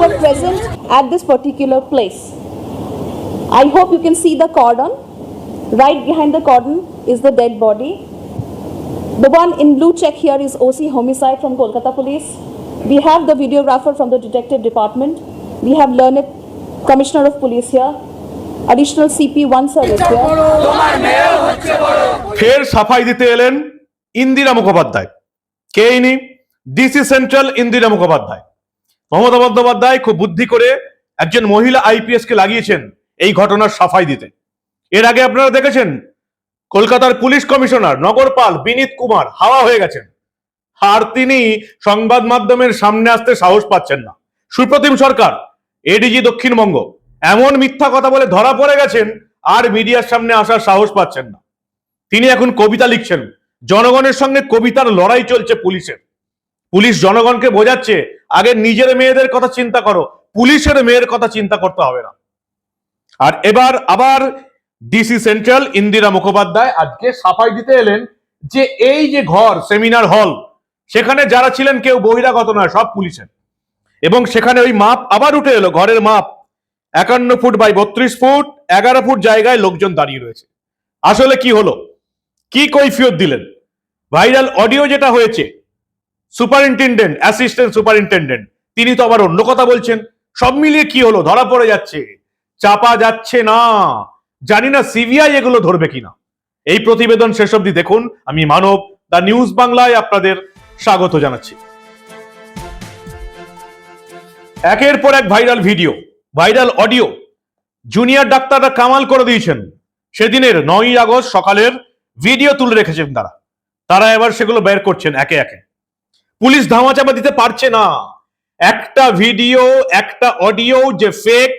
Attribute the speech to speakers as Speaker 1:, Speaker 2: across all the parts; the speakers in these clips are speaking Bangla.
Speaker 1: were present at this particular place. I hope you can see the cordon. Right behind the cordon is the dead body. The one in blue check here is OC Homicide from Kolkata Police. We have the videographer from the Detective Department. We have learned Commissioner of Police here. Additional CP one service here.
Speaker 2: ফের সাফাই দিতে এলেন ইন্দিরা মুখোপাধ্যায় কে ইনি ডিসি সেন্ট্রাল ইন্দিরা মুখোপাধ্যায় মমতা বন্দ্যোপাধ্যায় খুব বুদ্ধি করে একজন মহিলা আইপিএস কে লাগিয়েছেন এই ঘটনার সাফাই দিতে। এর আগে আপনারা দেখেছেন, কলকাতার পুলিশ কমিশনার নগরপাল বিনীত কুমার হাওয়া হয়ে গেছেন। আর তিনি সংবাদ মাধ্যমের সামনে আসতে সাহস পাচ্ছেন না। সুপ্রতিম সরকার এডিজি দক্ষিণবঙ্গ, এমন মিথ্যা কথা বলে ধরা পড়ে গেছেন, আর মিডিয়ার সামনে আসার সাহস পাচ্ছেন না। তিনি এখন কবিতা লিখছেন। জনগণের সঙ্গে কবিতার লড়াই চলছে পুলিশের। পুলিশ জনগণকে বোঝাচ্ছে, আগে নিজের মেয়েদের কথা চিন্তা করো, পুলিশের মেয়ের কথা চিন্তা করতে হবে না। আর এবার আবার ডিসি সেন্ট্রাল ইন্দিরা মুখোপাধ্যায় আজকে সাফাই দিতে এলেন যে এই যে ঘর, সেমিনার হল, সেখানে যারা ছিলেন কেউ বহিরাগত নয়, সব পুলিশের। এবং সেখানে ওই মাপ আবার উঠে এলো, ঘরের মাপ। একান্ন ফুট বাই বত্রিশ ফুট, এগারো ফুট জায়গায় লোকজন দাঁড়িয়ে রয়েছে। আসলে কি হলো? কি কৈফিয়ত দিলেন? ভাইরাল অডিও যেটা হয়েছে সুপারিনটেন্ডেন্ট, অ্যাসিস্ট্যান্ট সুপারিনটেন্ডেন্ট। তিনি তো আবার অন্য কথা বলছেন। সব মিলিয়ে কি হলো? ধরা পড়ে যাচ্ছে। চাপা যাচ্ছে না। জানি না সিবিআই এগুলো ধরবে কিনা। এই প্রতিবেদন শেষ অবধি দেখুন। আমি মানব দা নিউজ বাংলায় আপনাদের স্বাগত জানাচ্ছি। একের পর এক viral video, viral audio. Junior ডাক্তাররা কামাল করে দিয়েছেন। সেদিনের নয়ই আগস্ট সকালের ভিডিও তুলে রেখেছেন তারা। তারা এবার সেগুলো বের করছেন একে একে। পুলিশ ধামাচাপা দিতে পারছে না। একটা ভিডিও, একটা অডিও যে ফেক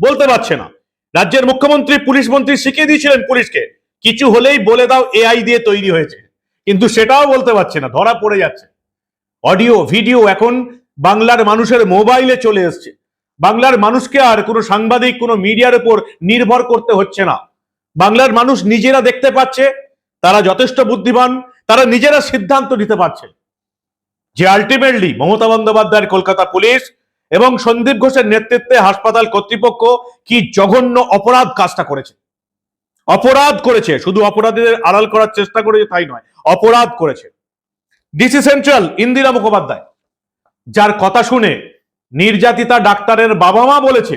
Speaker 2: বলতে পারছে না। রাজ্যের মুখ্যমন্ত্রী, পুলিশ মন্ত্রী শিখিয়ে দিয়েছিলেন পুলিশকে, কিছু হলেই বলে দাও এআই দিয়ে তৈরি হয়েছে। কিন্তু সেটাও বলতে পারছে না, ধরা পড়ে যাচ্ছে। অডিও, ভিডিও এখন বাংলার মানুষের মোবাইলে চলে এসছে। বাংলার মানুষকে আর কোনো সাংবাদিক, কোনো মিডিয়ার উপর নির্ভর করতে হচ্ছে না। বাংলার মানুষ নিজেরা দেখতে পাচ্ছে, তারা যথেষ্ট বুদ্ধিমান, তারা নিজেরা সিদ্ধান্ত নিতে পারছে। যে আলটিমেটলি মমতা বন্দ্যোপাধ্যায়ের কলকাতা পুলিশ এবং সন্দীপ ঘোষের নেতৃত্বে হাসপাতাল কর্তৃপক্ষ কি জঘন্য অপরাধ কাজটা করেছে? অপরাধ করেছে, শুধু অপরাধীদের আড়াল করার চেষ্টা করেছে তাই নয়, অপরাধ করেছে। ডিসি সেন্ট্রাল ইন্দিরা মুখোপাধ্যায়, যার কথা শুনে নির্যাতিতা ডাক্তারের বাবা মা বলেছে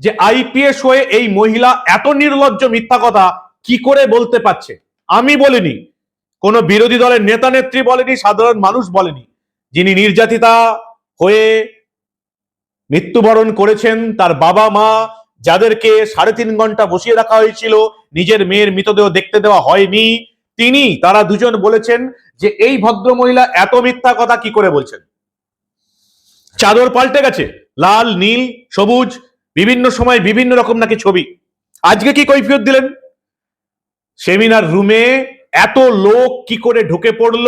Speaker 2: যে আইপিএস হয়ে এই মহিলা এত নির্লজ্জ মিথ্যা কথা কি করে বলতে পারছে? আমি বলিনি, কোনো বিরোধী দলের নেতা নেত্রী বলেনি, সাধারণ মানুষ বলেনি। যিনি নির্যাতিতা হয়ে মৃত্যুবরণ করেছেন, তার বাবা মা যাদেরকে সাড়ে তিন ঘণ্টা বসিয়ে রাখা হয়েছিল, নিজের মেয়ের মৃতদেহ দেখতে দেওয়া হয়নি, তিনি, তারা দুজন বলেছেন যে এই ভদ্র মহিলা এত মিথ্যা কথা কি করে বলছেন? চাদর পাল্টে গেছে, লাল, নীল, সবুজ, বিভিন্ন সময় বিভিন্ন রকম নাকি ছবি। আজকে কি কৈফিয়ত দিলেন? সেমিনার রুমে এত লোক কি করে ঢুকে পড়ল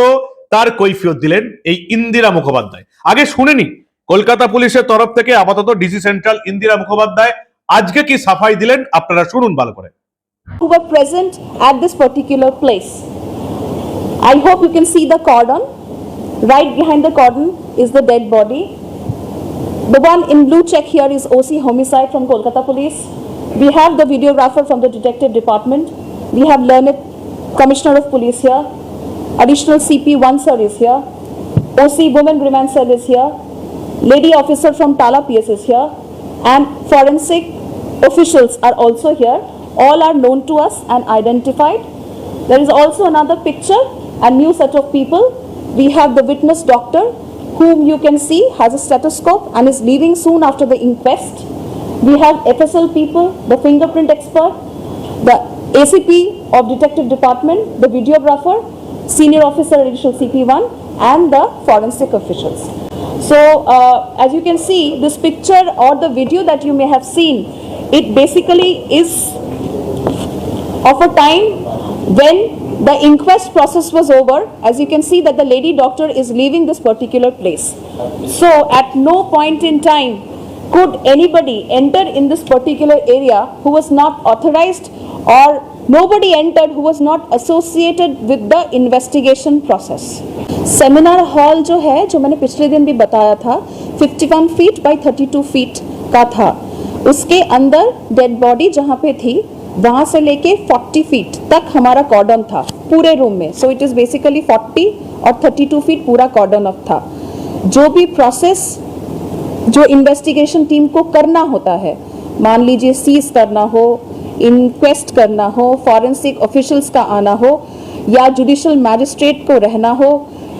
Speaker 2: তার কৈফিয়ত দিলেন এই ইন্দিরা মুখোপাধ্যায় আগে শুনেনি কলকাতা পুলিশের তরফ থেকে আপাতত ডিসি সেন্ট্রাল ইন্দিরা মুখোপাধ্যায় আজকে কি সাফাই দিলেন আপনারা শুনুন ভালো করে
Speaker 1: who were present at this particular place. I hope you can see the cordon. Right behind the cordon is the dead body. The one in blue check here is OC Homicide from Kolkata Police. We have the videographer from the Detective Department. We have learned Commissioner of Police here. Additional CP one sir is here. OC Women Remand Cell is here. Lady officer from Tala PS is here. And forensic officials are also here. All are known to us and identified. There is also another picture, a new set of people. We have the witness doctor, whom you can see has a stethoscope and is leaving soon after the inquest. We have FSL people, the fingerprint expert, the ACP of Detective Department, the videographer, senior officer additional CP1, and the forensic officials. So, uh, as you can see, this picture or the video that you may have seen, it basically is of a time when the inquest process was over, as you can see that the lady doctor is leaving this particular place. So at no point in time could anybody enter in this particular area who was not authorized or Nobody entered who was not associated with the investigation process. Seminar hall जो है, जो मैंने पिछले दिन भी बताया था 51 फीट बाय 32 फीट का था। उसके अंदर डेड बॉडी जहाँ पे थी, वहाँ से लेके 40 फीट तक हमारा कॉर्डन था, पूरे रूम में। सो इट इज़ बेसिकली 40 और 32 फीट पूरा कॉर्डन ऑफ़ था। जो भी प्रोसेस जो इन्वेस्टिगेशन टीम को करना होता है, मान लीजिए सीज करना हो इंक्वेस्ट करना हो फॉरेंसिक ऑफिशियल्स का आना हो, या जुडिशल मैजिस्ट्रेट को रहना हो,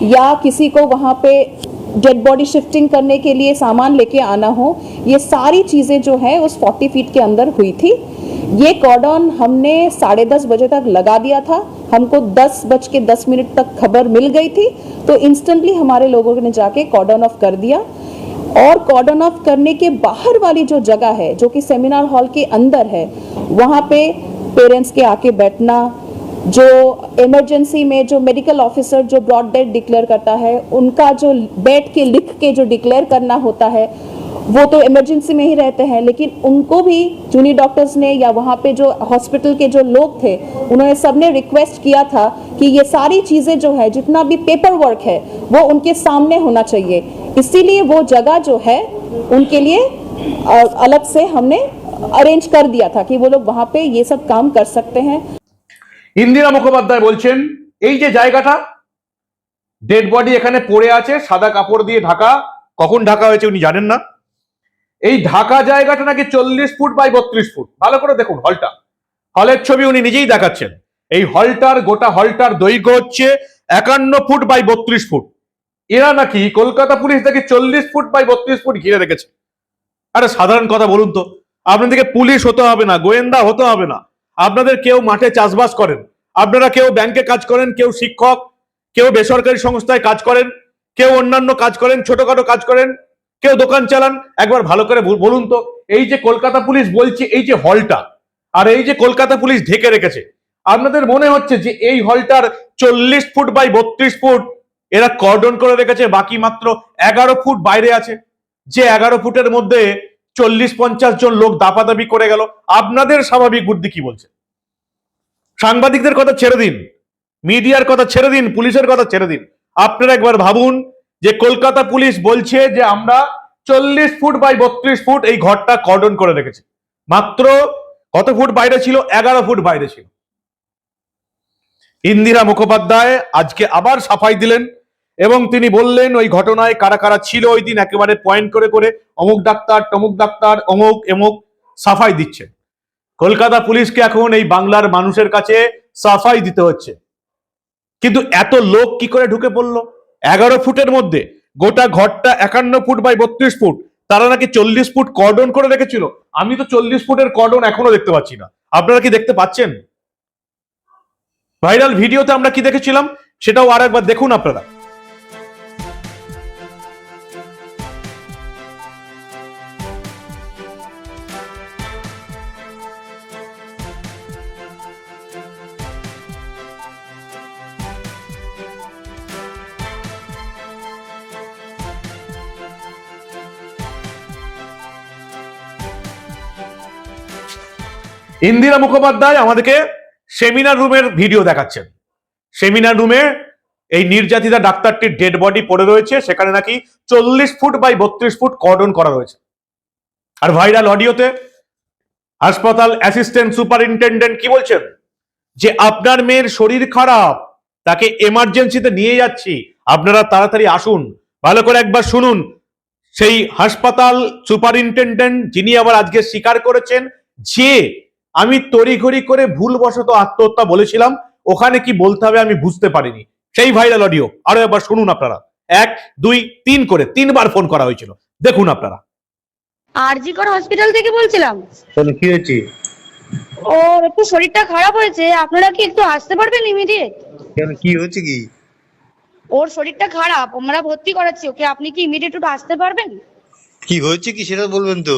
Speaker 1: या किसी को वहाँ पे डेड बॉडी शिफ्टिंग करने के लिए सामान लेके आना हो, ये सारी चीज़ें जो है उस 40 फीट के अंदर हुई थी। ये कॉर्डन हमने साढ़े दस बजे तक लगा दिया था। हमको दस बज के दस मिनट तक खबर मिल गई थी। तो इंस्टेंटली हमारे लोगों ने जाके कॉर्डन ऑफ़ कर दिया। और कॉर्डन ऑफ़ करने के बाहर वाली जो जगह है, जो कि सेमिनार हॉल के अंदर है, वहाँ पे पेरेंट्स के आके बैठना, जो इमरजेंसी में जो मेडिकल ऑफिसर जो ब्रॉड डेड डिक्लेयर करता है, उनका जो बैठ के लिख के जो डिक्लेयर करना होता है, वो तो इमरजेंसी में ही रहते हैं, लेकिन उनको भी जूनियर डॉक्टर्स ने या वहाँ पे जो हॉस्पिटल के जो लोग थे, उन्होंने सबने रिक्वेस्ट किया था कि ये सारी चीज़ें जो है, जितना भी पेपर वर्क है, वो उनके सामने होना चाहिए। इसीलिए वो जगह जो है उनके लिए अ, अलग से हमने अरेंज कर दिया था कि वो लोग वहाँ पे ये सब काम कर सकते हैं
Speaker 2: ইন্দিরা মুখোপাধ্যায় বলছেন এই যে জায়গাটা ডেড বডি এখানে পড়ে আছে সাদা কাপড় দিয়ে ঢাকা কখন ঢাকা হয়েছে উনি জানেন না এই ঢাকা জায়গাটা নাকি চল্লিশ ফুট বাই বত্রিশ ফুট ভালো করে দেখুন হলটা হলের ছবি উনি নিজেই দেখাচ্ছেন এই হলটার গোটা হলটার দৈর্ঘ্য হচ্ছে একান্ন ফুট বাই বত্রিশ ফুট এরা নাকি কলকাতা পুলিশ নাকি চল্লিশ ফুট বাই বত্রিশ ফুট ঘিরে রেখেছে। আরে সাধারণ কথা বলুন তো, আপনাদেরকে পুলিশ হতে হবে না, গোয়েন্দা হতে হবে না। আপনাদের কেউ মাঠে চাষবাস করেন, আপনারা কেউ ব্যাংকে কাজ করেন, কেউ শিক্ষক, কেউ বেসরকারি সংস্থায় কাজ করেন, কেউ অন্যান্য কাজ করেন, ছোটখাটো কাজ করেন, কেউ দোকান চালান। একবার ভালো করে বলুন তো, এই যে কলকাতা পুলিশ বলছে, এই যে হলটা, আর এই যে কলকাতা পুলিশ ঢেকে রেখেছে, আপনাদের মনে হচ্ছে যে এই হলটার চল্লিশ ফুট বাই বত্রিশ ফুট এরা কর্ডন করে রেখেছে, বাকি মাত্র এগারো ফুট বাইরে আছে। যে এগারো ফুটের মধ্যে চল্লিশ পঞ্চাশ জন লোক দাপাদাপি করে গেল। আপনাদের স্বাভাবিক বুদ্ধি কি বলছে? সাংবাদিকদের কথা ছেড়ে দিন, মিডিয়ার কথা ছেড়ে দিন, পুলিশের কথা ছেড়ে দিন। আপনারা একবার ভাবুন যে কলকাতা পুলিশ বলছে যে আমরা চল্লিশ ফুট বাই বত্রিশ ফুট এই ঘরটা কর্ডন করে রেখেছি। মাত্র কত ফুট বাইরে ছিল? এগারো ফুট বাইরে ছিল। ইন্দিরা মুখোপাধ্যায় আজকে আবার সাফাই দিলেন। এবং তিনি বললেন, ওই ঘটনায় কারা কারা ছিল ওই দিন? একেবারে পয়েন্ট করে করে অমুক ডাক্তার, তমুক ডাক্তার, অমুক, এমুক সাফাই দিচ্ছে। কলকাতা পুলিশকে এখন এই বাংলার মানুষের কাছে সাফাই দিতে হচ্ছে। কিন্তু এত লোক কি করে ঢুকে পড়ল? এগারো ফুটের মধ্যে গোটা ঘরটা একান্ন ফুট বাই বত্রিশ ফুট, তারা নাকি চল্লিশ ফুট কর্ডন করে রেখেছিল? আমি তো চল্লিশ ফুটের কর্ডন এখনও দেখতে পাচ্ছি না। আপনারা কি দেখতে পাচ্ছেন? ভাইরাল ভিডিওতে আমরা কি দেখেছিলাম? সেটাও আর একবার দেখুন আপনারা। ইন্দিরা মুখোপাধ্যায় আমাদেরকে সেমিনার রুমের ভিডিও দেখাচ্ছেন। সেমিনার রুমে এই নির্যাতিতা ডাক্তারটির ডেড বডি পড়ে রয়েছে, সেখানে নাকি চল্লিশ ফুট বাই বত্রিশ ফুট কর্ডন করা রয়েছে। আর ভাইরাল অডিওতে হাসপাতাল অ্যাসিস্ট্যান্ট সুপারিনটেন্ডেন্ট কি বলছেন? যে আপনার মেয়ের শরীর খারাপ, তাকে এমার্জেন্সিতে নিয়ে যাচ্ছি, আপনারা তাড়াতাড়ি আসুন, ভালো করে একবার শুনুন। সেই হাসপাতাল সুপারিনটেন্ডেন্ট যিনি আবার আজকে স্বীকার করেছেন, যে আমি তড়িঘড়ি করে ভুলবশত আত্মহত্যা বলেছিলাম ওখানে কি বলতে হবে আমি বুঝতে পারিনি। সেই ভাইরাল অডিও আরও একবার শুনুন আপনারা। এক দুই তিন করে তিনবার ফোন করা হয়েছিল। দেখুন আপনারা।
Speaker 3: আরজি কর হসপিটাল থেকে বলছিলাম।
Speaker 4: কেন কি হয়েছে?
Speaker 3: ওর একটু শরীরটা খারাপ হয়েছে আপনারা কি একটু আসতে পারবেন ইমিডিয়েট
Speaker 4: কেন কি হয়েছে কি?
Speaker 3: ওর শরীরটা খারাপ আমরা ভর্তি করাচ্ছি ওকে আপনি কি ইমিডিয়েট একটু আসতে পারবেন?
Speaker 4: কি হয়েছে কি সেটা বলবেন তো?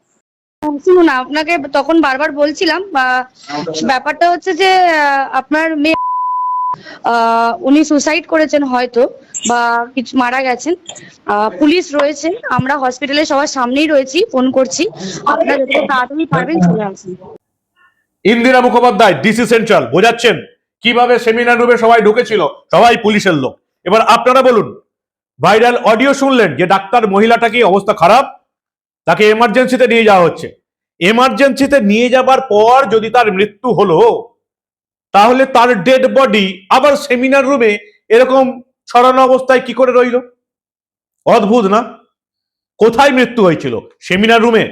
Speaker 3: শুনুন, আপনাকে তখন বারবার বলছিলাম ব্যাপারটা হচ্ছে যে আপনার মেয়ে উনি সুসাইড করেছেন হয়তো, বা কিছু মারা গেছেন। পুলিশ রয়েছে, আমরা হসপিটালে সবার সামনেই রয়েছি ফোন করছি। আপনারা যতটা তাড়াতাড়ি পারবেন চলে আসুন।
Speaker 2: ইন্দিরা মুখোপাধ্যায় ডিসি সেন্ট্রাল বোঝাচ্ছেন কীভাবে সেমিনার রুমে সবাই ঢুকেছিল, সবাই পুলিশের লোক। এবার আপনারা বলুন ভাইরাল অডিও শুনলেন যে ডাক্তার মহিলাটা কি অবস্থা খারাপ? তাকে এমার্জেন্সিতে নিয়ে যাওয়া হচ্ছে। এমার্জেন্সিতে নিয়ে যাবার পর যদি তার মৃত্যু হলো, তাহলে তার ডেড বডি আবার সেমিনার রুমে এরকম ছড়ানো অবস্থায় কি করে রইল? অদ্ভুত না? কোথায় মৃত্যু হয়েছিল? সেমিনার রুমে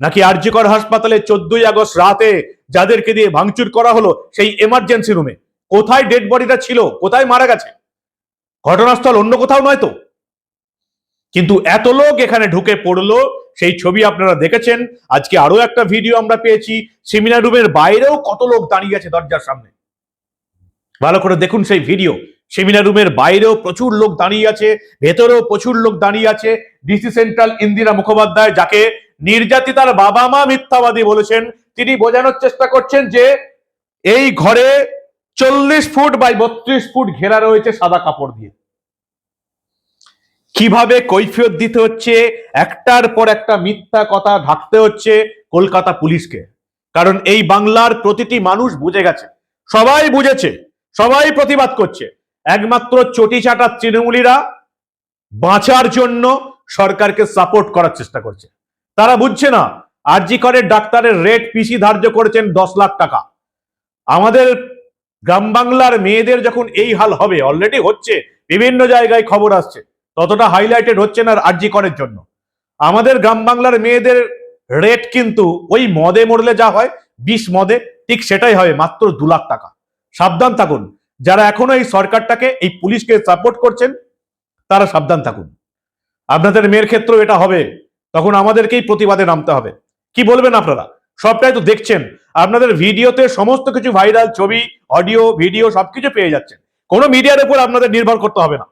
Speaker 2: নাকি আরজিকর হাসপাতালে চোদ্দই আগস্ট রাতে যাদেরকে দিয়ে ভাঙচুর করা হলো, সেই এমার্জেন্সি রুমে কোথায় ডেড বডিটা ছিল? কোথায় মারা গেছে? ঘটনাস্থল অন্য কোথাও নয় তো? কিন্তু এত লোক এখানে ঢুকে পড়ল সেই ছবি আপনারা দেখেছেন। আজকে আরও একটা ভিডিও আমরা পেয়েছি। সেমিনার রুমের বাইরেও কত লোক দাঁড়িয়ে আছে দরজার সামনে। ভালো করে দেখুন সেই ভিডিও সেমিনার রুমের বাইরেও প্রচুর লোক দাঁড়িয়ে আছে, ভেতরেও প্রচুর লোক দাঁড়িয়ে আছে। ডিসি সেন্ট্রাল ইন্দিরা মুখোপাধ্যায়, যাকে নির্যাতিতার বাবা মা মিথ্যাবাদী বলেছেন, তিনি বোঝানোর চেষ্টা করছেন যে এই ঘরে চল্লিশ ফুট বাই বত্রিশ ফুট ঘেরা রয়েছে সাদা কাপড় দিয়ে। কীভাবে কৈফিয়ত দিতে হচ্ছে? একটার পর একটা মিথ্যা কথা ঢাকতে হচ্ছে কলকাতা পুলিশকে। কারণ এই বাংলার প্রতিটি মানুষ বুঝে গেছে। সবাই বুঝেছে, সবাই প্রতিবাদ করছে। একমাত্র চটি চাটা তৃণমূলীরা বাঁচার জন্য সরকারকে সাপোর্ট করার চেষ্টা করছে। তারা বুঝছে না, আরজি করে ডাক্তারের রেট পিসি ধার্য করেছেন দশ লাখ টাকা। আমাদের গ্রাম বাংলার মেয়েদের যখন এই হাল হবে অলরেডি হচ্ছে, বিভিন্ন জায়গায় খবর আসছে। ততটা হাইলাইটেড হচ্ছে না আরজি করের জন্য। আমাদের গ্রাম বাংলার মেয়েদের রেট কিন্তু ওই মদে মরলে যা হয় বিষ মদে ঠিক সেটাই হবে, মাত্র দু লাখ টাকা। সাবধান থাকুন। যারা এখনও এই সরকারটাকে, এই পুলিশকে সাপোর্ট করছেন, তারা সাবধান থাকুন। আপনাদের মেয়ের ক্ষেত্রেও এটা হবে। তখন আমাদেরকেই প্রতিবাদে নামতে হবে। কি বলবেন আপনারা? সবটাই তো দেখছেন। আপনাদের ভিডিওতে সমস্ত কিছু ভাইরাল ছবি অডিও ভিডিও সবকিছু পেয়ে যাচ্ছেন। কোনো মিডিয়ার উপর আপনাদের নির্ভর করতে হবে না।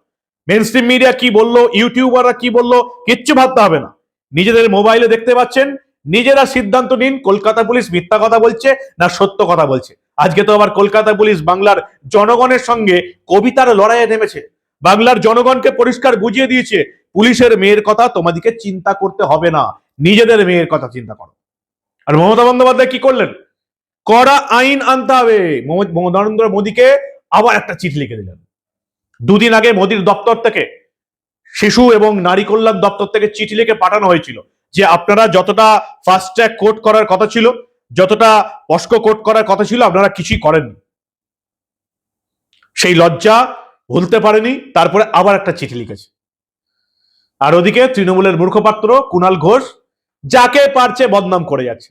Speaker 2: মেন স্ট্রিম মিডিয়া কি বলল ইউটিউবাররা কি বলল, কিচ্ছু ভাবতে হবে না। নিজেদের মোবাইলে দেখতে পাচ্ছেন, নিজেরা সিদ্ধান্ত নিন কলকাতা পুলিশ মিথ্যা কথা বলছে না সত্য কথা বলছে। আজকে তো আবার কলকাতা পুলিশ বাংলার জনগণের সঙ্গে কবিতার লড়াইয়ে নেমেছে। বাংলার জনগণকে পরিষ্কার বুঝিয়ে দিয়েছে, পুলিশের মেয়ের কথা তোমাদেরকে চিন্তা করতে হবে না, নিজেদের মেয়ের কথা চিন্তা করো। আর মমতা বন্দ্যোপাধ্যায় কি করলেন? কড়া আইন আনতে হবে। মম- মম- নরেন্দ্র মোদীকে আবার একটা চিঠি লিখে দিলেন। দুদিন আগে মোদীর দপ্তর থেকে শিশু এবং নারী কল্যাণ দপ্তর থেকে চিঠি লিখে পাঠানো হয়েছিল যে আপনারা যতটা ফাস্ট ট্র্যাক কোর্ট করার কথা ছিল, যতটা পস্কো কোর্ট করার কথা ছিল, আপনারা কিছুই করেননি। সেই লজ্জা ভুলতে পারেনি, তারপরে আবার একটা চিঠি লিখেছে। আর ওদিকে তৃণমূলের মুখপাত্র কুণাল ঘোষ, যাকে পারছে বদনাম করে যাচ্ছে।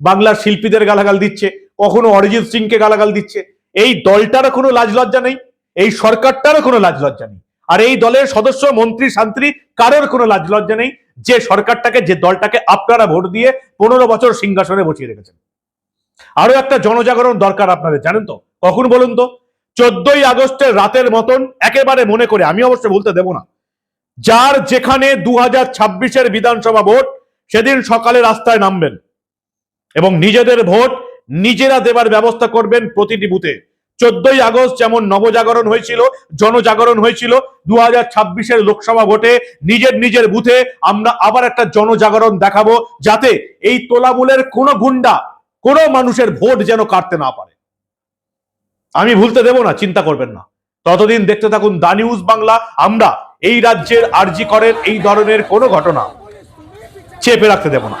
Speaker 2: বাংলার শিল্পীদের গালাগাল দিচ্ছে, কখনো অরিজিৎ সিংকে গালাগাল দিচ্ছে। এই দলটারও কোনো লাজ লজ্জা নেই এই সরকারটারও কোনো লাজ লজ্জা নেই। আর এই দলের সদস্য, মন্ত্রী, শান্ত্রী, কারোর কোনো লাজ লজ্জা নেই। যে সরকারটাকে, যে দলটাকে আপনারা ভোট দিয়ে পনেরো বছর সিংহাসনে বসিয়ে রেখেছেন। আরও একটা জনজাগরণ দরকার আপনাদের, জানেন তো? কখন বলুন তো? চোদ্দই আগস্টের রাতের মতন একেবারে মনে করে, আমি অবশ্য বলতে দেব না, যার যেখানে দু হাজার ছাব্বিশের বিধানসভা ভোট, সেদিন সকালে রাস্তায় নামবেন। এবং নিজেদের ভোট নিজেরা দেবার ব্যবস্থা করবেন প্রতিটি বুথে। চোদ্দই আগস্ট যেমন নবজাগরণ হয়েছিল, জনজাগরণ হয়েছিল দু হাজার ছাব্বিশের লোকসভা ভোটে নিজের নিজের বুথে আমরা আবার একটা জনজাগরণ দেখাবো যাতে এই তোলামূলের কোনো গুন্ডা কোনো মানুষের ভোট যেন কাটতে না পারে। আমি ভুলতে দেব না, চিন্তা করবেন না। ততদিন দেখতে থাকুন দা নিউজ বাংলা। আমরা এই রাজ্যের আরজি করের এই ধরনের কোনো ঘটনা চেপে রাখতে দেব না।